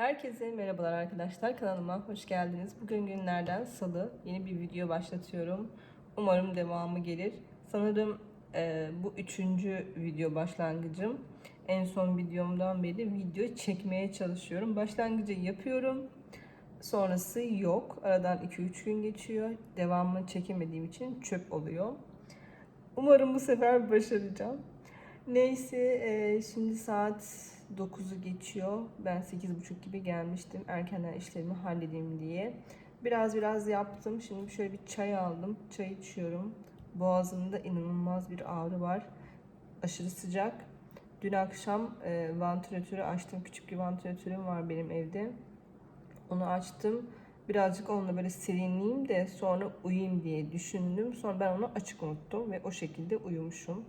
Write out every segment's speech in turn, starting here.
Herkese merhabalar arkadaşlar. Kanalıma hoş geldiniz. Bugün günlerden salı. Yeni bir video başlatıyorum. Umarım devamı gelir. Sanırım e, bu üçüncü video başlangıcım. En son videomdan beri video çekmeye çalışıyorum. Başlangıcı yapıyorum. Sonrası yok. Aradan 2-3 gün geçiyor. Devamını çekemediğim için çöp oluyor. Umarım bu sefer başaracağım. Neyse e, şimdi saat 9'u geçiyor. Ben 8.30 gibi gelmiştim. Erkenden işlerimi halledeyim diye. Biraz biraz yaptım. Şimdi şöyle bir çay aldım. Çay içiyorum. Boğazımda inanılmaz bir ağrı var. Aşırı sıcak. Dün akşam e, vantilatörü açtım. Küçük bir vantilatörüm var benim evde. Onu açtım. Birazcık onunla böyle serinleyeyim de sonra uyuyayım diye düşündüm. Sonra ben onu açık unuttum ve o şekilde uyumuşum.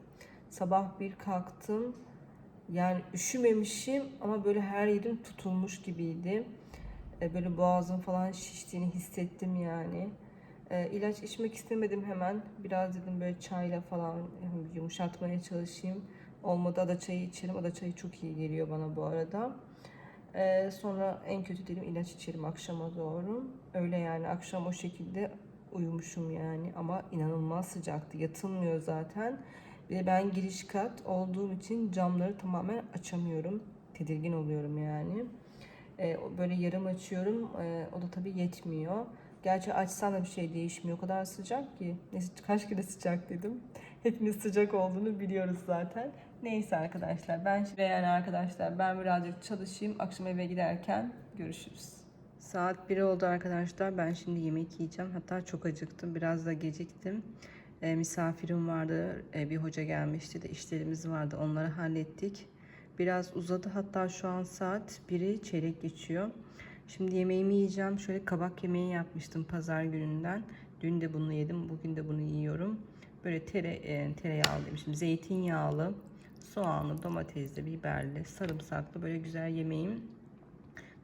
Sabah bir kalktım. Yani üşümemişim ama böyle her yerim tutulmuş gibiydi. E, Böyle boğazım falan şiştiğini hissettim yani. E, ilaç içmek istemedim hemen. Biraz dedim böyle çayla falan yumuşatmaya çalışayım. Olmadı ada çayı içerim. Ada çayı çok iyi geliyor bana bu arada. E, sonra en kötü dedim ilaç içerim akşama doğru. Öyle yani akşam o şekilde uyumuşum yani. Ama inanılmaz sıcaktı. Yatılmıyor zaten. Bir ben giriş kat olduğum için camları tamamen açamıyorum. Tedirgin oluyorum yani. Ee, böyle yarım açıyorum. Ee, o da tabii yetmiyor. Gerçi açsam da bir şey değişmiyor. O kadar sıcak ki. Neyse kaç kere sıcak dedim. Hepimiz sıcak olduğunu biliyoruz zaten. Neyse arkadaşlar ben ve yani arkadaşlar ben birazcık çalışayım. Akşam eve giderken görüşürüz. Saat 1 oldu arkadaşlar. Ben şimdi yemek yiyeceğim. Hatta çok acıktım. Biraz da geciktim. E, misafirim vardı. E, bir hoca gelmişti de işlerimiz vardı. Onları hallettik. Biraz uzadı. Hatta şu an saat 1'i çeyrek geçiyor. Şimdi yemeğimi yiyeceğim. Şöyle kabak yemeği yapmıştım pazar gününden. Dün de bunu yedim. Bugün de bunu yiyorum. Böyle tere, e, tereyağlı demişim. Zeytinyağlı, soğanlı, domatesli, biberli, sarımsaklı böyle güzel yemeğim.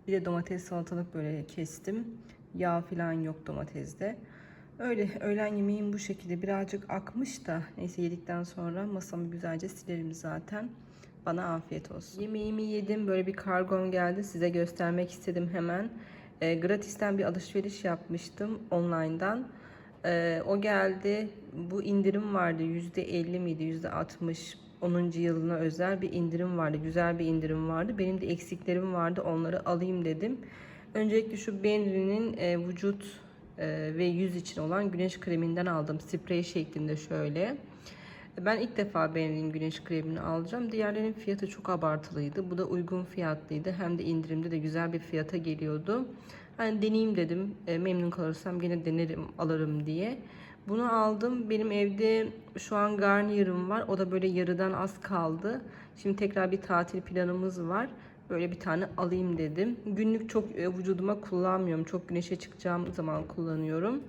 Bir de domates salatalık böyle kestim. Yağ falan yok domatesde. Öyle öğlen yemeğim bu şekilde birazcık akmış da neyse yedikten sonra masamı güzelce silerim zaten. Bana afiyet olsun. Yemeğimi yedim. Böyle bir kargom geldi. Size göstermek istedim hemen. E, gratisten bir alışveriş yapmıştım online'dan. E, o geldi. Bu indirim vardı. %50 miydi? %60 10. yılına özel bir indirim vardı. Güzel bir indirim vardı. Benim de eksiklerim vardı. Onları alayım dedim. Öncelikle şu Benri'nin e, vücut e, ve yüz için olan güneş kreminden aldım. Sprey şeklinde şöyle. Ben ilk defa Benri'nin güneş kremini alacağım. Diğerlerinin fiyatı çok abartılıydı. Bu da uygun fiyatlıydı. Hem de indirimde de güzel bir fiyata geliyordu. Hani deneyeyim dedim. E, memnun kalırsam gene denerim, alırım diye. Bunu aldım. Benim evde şu an Garnier'ım var. O da böyle yarıdan az kaldı. Şimdi tekrar bir tatil planımız var. Böyle bir tane alayım dedim. Günlük çok e, vücuduma kullanmıyorum. Çok güneşe çıkacağım zaman kullanıyorum.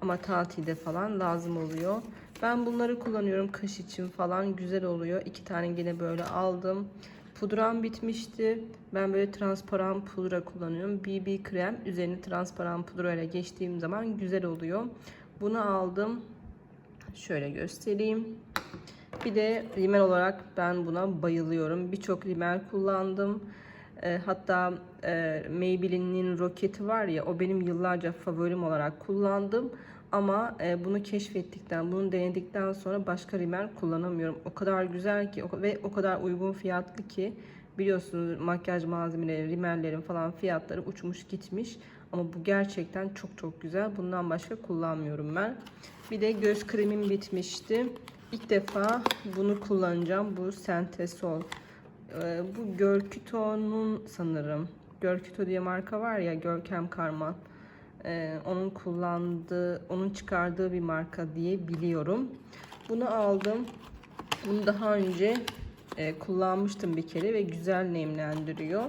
Ama tatilde falan lazım oluyor. Ben bunları kullanıyorum kaş için falan güzel oluyor. İki tane yine böyle aldım. Pudram bitmişti. Ben böyle transparan pudra kullanıyorum. BB krem üzerine transparan pudra ile geçtiğim zaman güzel oluyor. Bunu aldım. Şöyle göstereyim. Bir de rimel olarak ben buna bayılıyorum. Birçok rimel kullandım. E, hatta e, Maybelline'in roketi var ya o benim yıllarca favorim olarak kullandım. Ama e, bunu keşfettikten, bunu denedikten sonra başka rimel kullanamıyorum. O kadar güzel ki ve o kadar uygun fiyatlı ki biliyorsunuz makyaj malzemeleri, rimellerin falan fiyatları uçmuş gitmiş. Ama bu gerçekten çok çok güzel. Bundan başka kullanmıyorum ben. Bir de göz kremim bitmişti. İlk defa bunu kullanacağım. Bu Sentesol. Ee, bu Görkito'nun sanırım. Görkito diye marka var ya Görkem Karman. Ee, onun kullandığı, onun çıkardığı bir marka diye biliyorum. Bunu aldım. Bunu daha önce e, kullanmıştım bir kere ve güzel nemlendiriyor.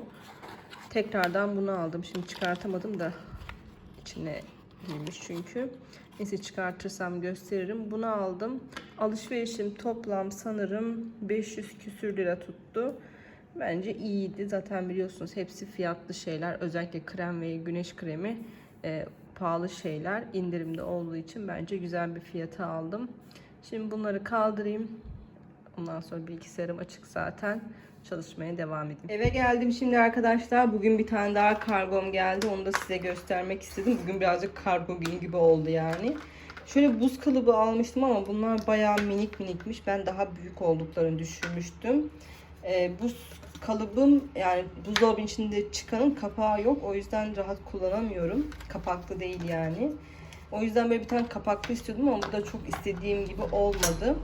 Tekrardan bunu aldım. Şimdi çıkartamadım da içine girmiş çünkü. Neyse çıkartırsam gösteririm. Bunu aldım. Alışverişim toplam sanırım 500 küsür lira tuttu. Bence iyiydi. Zaten biliyorsunuz hepsi fiyatlı şeyler. Özellikle krem ve güneş kremi e, pahalı şeyler. indirimde olduğu için bence güzel bir fiyata aldım. Şimdi bunları kaldırayım. Ondan sonra bilgisayarım açık zaten. çalışmaya devam edeyim. Eve geldim şimdi arkadaşlar. Bugün bir tane daha kargom geldi. Onu da size göstermek istedim. Bugün birazcık kargo günü gibi oldu yani. Şöyle buz kalıbı almıştım ama bunlar bayağı minik minikmiş. Ben daha büyük olduklarını düşünmüştüm. Ee, buz kalıbım yani buzdolabının içinde çıkanın kapağı yok. O yüzden rahat kullanamıyorum. Kapaklı değil yani. O yüzden böyle bir tane kapaklı istiyordum ama bu da çok istediğim gibi olmadı.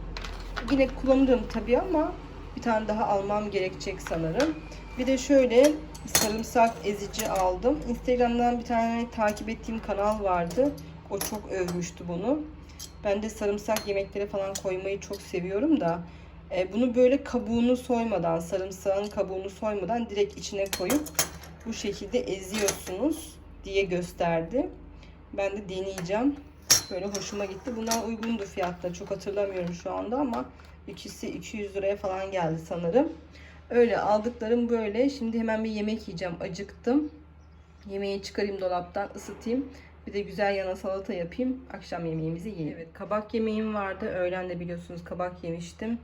Yine kullanırım tabii ama bir tane daha almam gerekecek sanırım. Bir de şöyle sarımsak ezici aldım. Instagram'dan bir tane takip ettiğim kanal vardı. O çok övmüştü bunu. Ben de sarımsak yemeklere falan koymayı çok seviyorum da. E, bunu böyle kabuğunu soymadan, sarımsağın kabuğunu soymadan direkt içine koyup bu şekilde eziyorsunuz diye gösterdi. Ben de deneyeceğim. Böyle hoşuma gitti. Bunlar uygundu fiyatta. Çok hatırlamıyorum şu anda ama ikisi 200 liraya falan geldi sanırım. Öyle aldıklarım böyle. Şimdi hemen bir yemek yiyeceğim. Acıktım. Yemeği çıkarayım dolaptan ısıtayım. Bir de güzel yana salata yapayım. Akşam yemeğimizi yiyelim. Evet kabak yemeğim vardı. Öğlen de biliyorsunuz kabak yemiştim.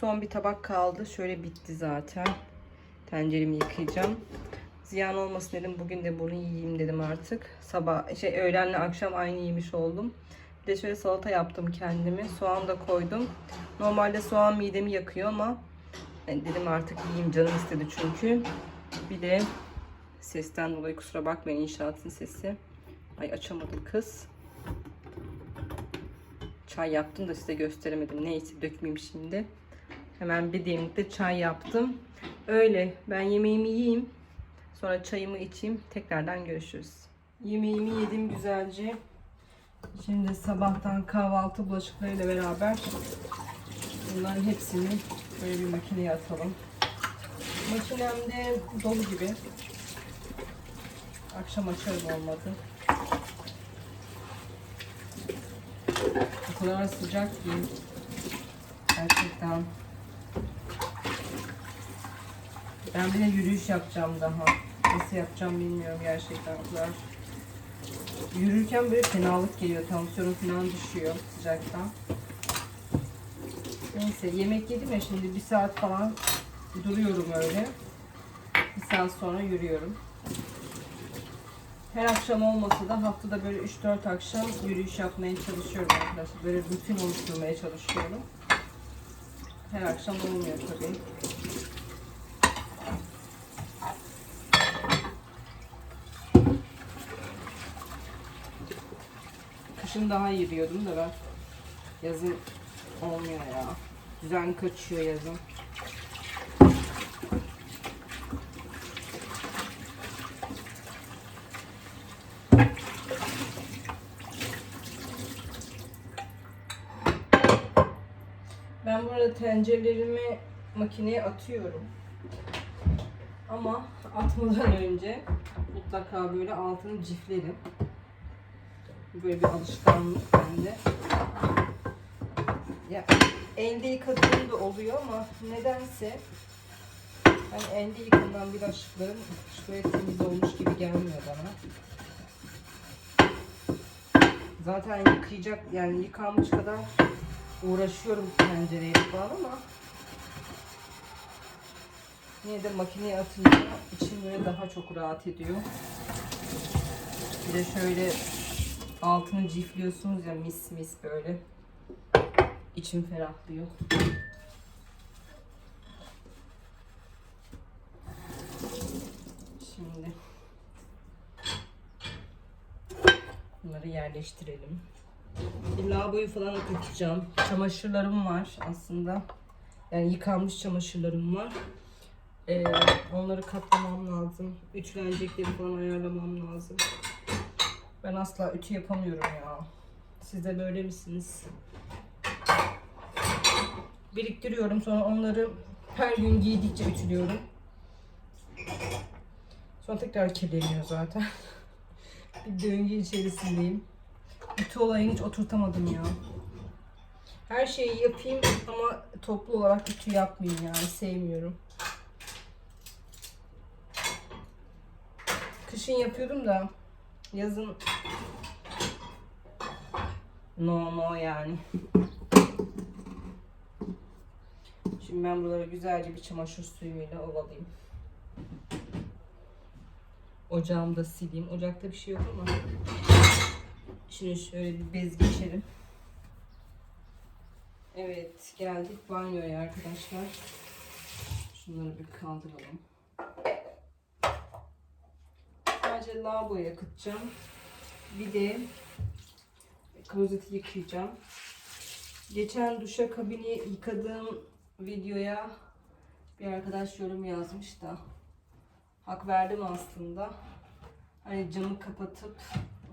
Son bir tabak kaldı. Şöyle bitti zaten. Tenceremi yıkayacağım. Ziyan olmasın dedim. Bugün de bunu yiyeyim dedim artık. Sabah şey öğlenle akşam aynı yemiş oldum. Bir de şöyle salata yaptım kendimi. Soğan da koydum. Normalde soğan midemi yakıyor ama ben dedim artık yiyeyim canım istedi çünkü. Bir de sesten dolayı kusura bakmayın inşaatın sesi. Ay açamadım kız. Çay yaptım da size gösteremedim. Neyse dökmeyeyim şimdi. Hemen bir demlikte çay yaptım. Öyle ben yemeğimi yiyeyim. Sonra çayımı içeyim. Tekrardan görüşürüz. Yemeğimi yedim güzelce. Şimdi sabahtan kahvaltı bulaşıklarıyla beraber bunların hepsini böyle bir makineye atalım. Makinemde dolu gibi. Akşam açarım olmadı. O kadar sıcak ki gerçekten. Ben bir de yürüyüş yapacağım daha. Nasıl yapacağım bilmiyorum gerçekten. Yürürken böyle fenalık geliyor. Tansiyonum falan düşüyor sıcaktan. Neyse yemek yedim ya şimdi bir saat falan duruyorum öyle. Bir saat sonra yürüyorum. Her akşam olmasa da haftada böyle 3-4 akşam yürüyüş yapmaya çalışıyorum arkadaşlar. Böyle rutin oluşturmaya çalışıyorum. Her akşam olmuyor tabii. Kışın daha iyi yürüyordum da ben. Yazın olmuyor ya. Düzen kaçıyor yazın. Ben burada tencerelerimi makineye atıyorum. Ama atmadan önce mutlaka böyle altını ciflerim. Böyle bir alışkanlık bende. Ya elde yıkadığım da oluyor ama nedense hani elde yıkanan bulaşıklarım şöyle temiz olmuş gibi gelmiyor bana. Zaten yıkayacak yani yıkanmış kadar uğraşıyorum tencereye falan ama yine de makineye atınca içim böyle daha çok rahat ediyor. Bir de şöyle altını cifliyorsunuz ya mis mis böyle. İçim ferahlıyor. Şimdi bunları yerleştirelim. Bir lavaboyu falan akıtacağım. Çamaşırlarım var aslında. Yani yıkanmış çamaşırlarım var. Ee, onları katlamam lazım. Ütülenecekleri falan ayarlamam lazım. Ben asla ütü yapamıyorum ya. Siz de böyle misiniz? Biriktiriyorum sonra onları her gün giydikçe ütülüyorum. Sonra tekrar kirleniyor zaten. bir döngü içerisindeyim. Ütü olayını hiç oturtamadım ya. Her şeyi yapayım ama toplu olarak ütü yapmayayım yani sevmiyorum. Kışın yapıyordum da yazın no no yani. Şimdi ben buraları güzelce bir çamaşır suyuyla ovalayayım. Ocağımı da sileyim. Ocakta bir şey yok ama. Şimdi şöyle bir bez geçelim. Evet geldik banyoya arkadaşlar. Şunları bir kaldıralım. Sadece lavaboya akıtacağım. Bir de klozeti yıkayacağım. Geçen duşa kabini yıkadığım videoya bir arkadaş yorum yazmış da hak verdim aslında. Hani camı kapatıp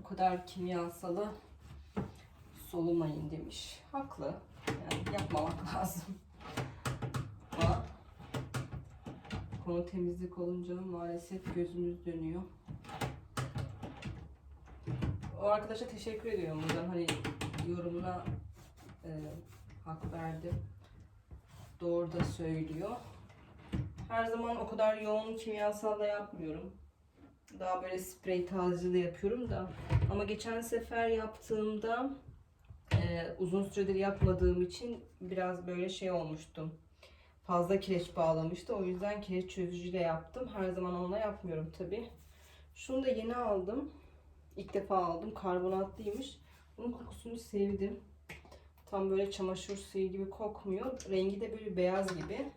o kadar kimyasalı solumayın demiş. Haklı. Yani yapmamak lazım. Ama konu temizlik olunca maalesef gözümüz dönüyor. O arkadaşa teşekkür ediyorum buradan hani yorumuna e, hak verdim. Doğru da söylüyor. Her zaman o kadar yoğun kimyasal da yapmıyorum. Daha böyle sprey da yapıyorum da. Ama geçen sefer yaptığımda e, uzun süredir yapmadığım için biraz böyle şey olmuştum. Fazla kireç bağlamıştı. O yüzden kireç çözücüyle yaptım. Her zaman onunla yapmıyorum tabi. Şunu da yeni aldım. İlk defa aldım. Karbonatlıymış. Bunun kokusunu sevdim. Tam böyle çamaşır suyu gibi kokmuyor. Rengi de böyle beyaz gibi.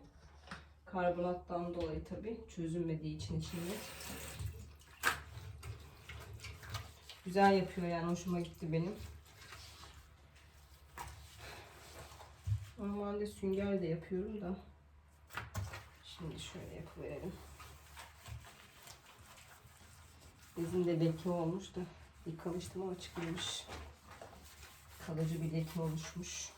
Karbonattan dolayı tabi çözülmediği için içinde. Güzel yapıyor yani hoşuma gitti benim. Normalde sünger de yapıyorum da. Şimdi şöyle yapıverelim. Bezim de leke olmuş da yıkamıştım ama çıkmamış. Kalıcı bir leke oluşmuş.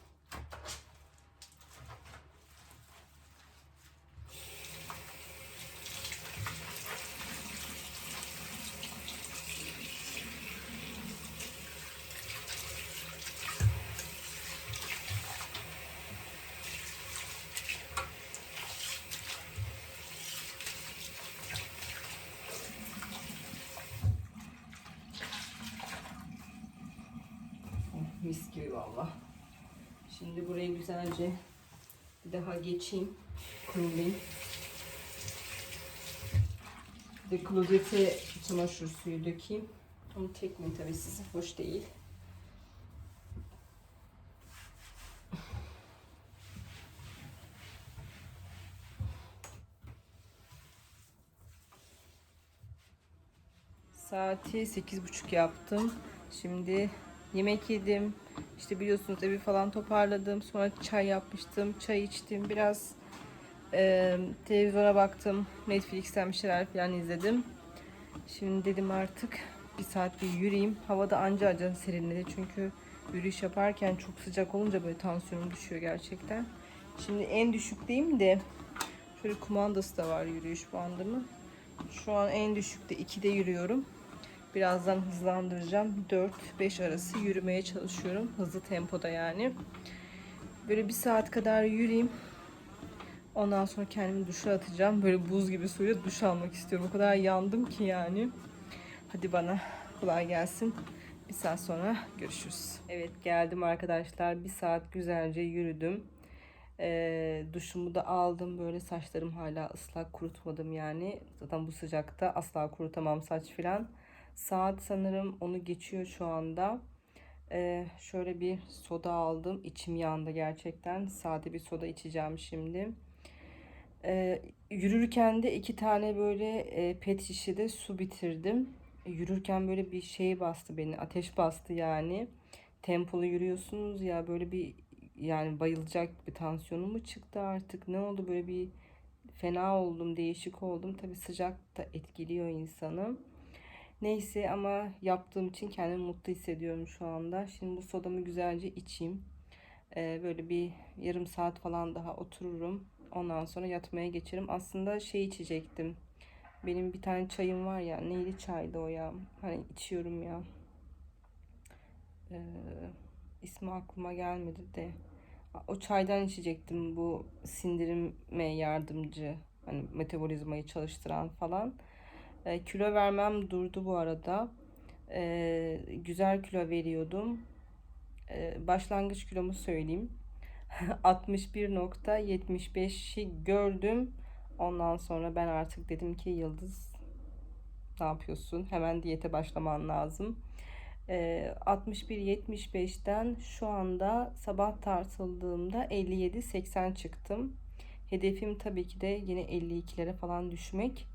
Oh, Mis gibi valla. Şimdi burayı güzelce daha geçeyim. Kurulayım. Bir de klozete çamaşır suyu dökeyim. Onu tek mi tabii size hoş değil. Saati 8.30 yaptım. Şimdi yemek yedim. İşte biliyorsunuz evi falan toparladım. Sonra çay yapmıştım. Çay içtim. Biraz e, televizyona baktım. Netflix'ten bir şeyler falan izledim. Şimdi dedim artık bir saat bir yürüyeyim. Havada anca anca serinledi. Çünkü yürüyüş yaparken çok sıcak olunca böyle tansiyonum düşüyor gerçekten. Şimdi en düşükteyim de şöyle kumandası da var yürüyüş bandımın. Şu an en düşükte 2'de yürüyorum. Birazdan hızlandıracağım. 4-5 arası yürümeye çalışıyorum. Hızlı tempoda yani. Böyle bir saat kadar yürüyeyim. Ondan sonra kendimi duşa atacağım. Böyle buz gibi suyla duş almak istiyorum. O kadar yandım ki yani. Hadi bana kolay gelsin. Bir saat sonra görüşürüz. Evet geldim arkadaşlar. Bir saat güzelce yürüdüm. Ee, duşumu da aldım. Böyle saçlarım hala ıslak kurutmadım yani. Zaten bu sıcakta asla kurutamam saç filan. Saat sanırım onu geçiyor şu anda. Ee, şöyle bir soda aldım. İçim yandı gerçekten. Sade bir soda içeceğim şimdi. Ee, yürürken de iki tane böyle e, pet şişede su bitirdim. Yürürken böyle bir şey bastı beni. Ateş bastı yani. Tempolu yürüyorsunuz ya böyle bir yani bayılacak bir tansiyonum mu çıktı artık? Ne oldu böyle bir fena oldum, değişik oldum. Tabii sıcak da etkiliyor insanı. Neyse ama yaptığım için kendimi mutlu hissediyorum şu anda. Şimdi bu sodamı güzelce içeyim. Ee, böyle bir yarım saat falan daha otururum. Ondan sonra yatmaya geçerim. Aslında şey içecektim. Benim bir tane çayım var ya. Neyli çaydı o ya? Hani içiyorum ya. Ee, ismi aklıma gelmedi de. O çaydan içecektim bu sindirime yardımcı. Hani metabolizmayı çalıştıran falan. E, kilo vermem durdu bu arada. E, güzel kilo veriyordum. E, başlangıç kilomu söyleyeyim. 61.75'i gördüm. Ondan sonra ben artık dedim ki Yıldız ne yapıyorsun? Hemen diyete başlaman lazım. Ee, 61.75'ten şu anda sabah tartıldığımda 57.80 çıktım. Hedefim tabii ki de yine 52'lere falan düşmek.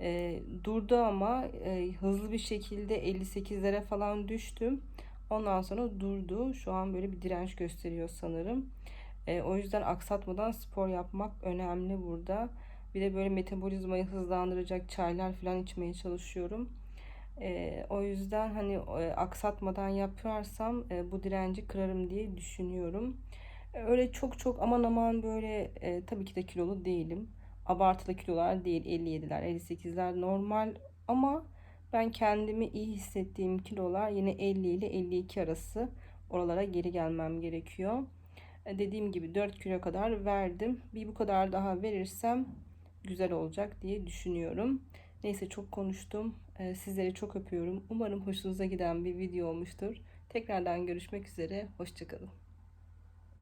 Ee, durdu ama e, hızlı bir şekilde 58'lere falan düştüm. Ondan sonra durdu. Şu an böyle bir direnç gösteriyor sanırım. Ee, o yüzden aksatmadan spor yapmak önemli burada. Bir de böyle metabolizmayı hızlandıracak çaylar falan içmeye çalışıyorum. Ee, o yüzden hani e, aksatmadan yaparsam e, bu direnci kırarım diye düşünüyorum. E, öyle çok çok aman aman böyle e, tabii ki de kilolu değilim. Abartılı kilolar değil 57'ler 58'ler normal ama ben kendimi iyi hissettiğim kilolar yine 50 ile 52 arası oralara geri gelmem gerekiyor. E, dediğim gibi 4 kilo kadar verdim. Bir bu kadar daha verirsem güzel olacak diye düşünüyorum. Neyse çok konuştum. E, sizleri çok öpüyorum. Umarım hoşunuza giden bir video olmuştur. Tekrardan görüşmek üzere. Hoşçakalın.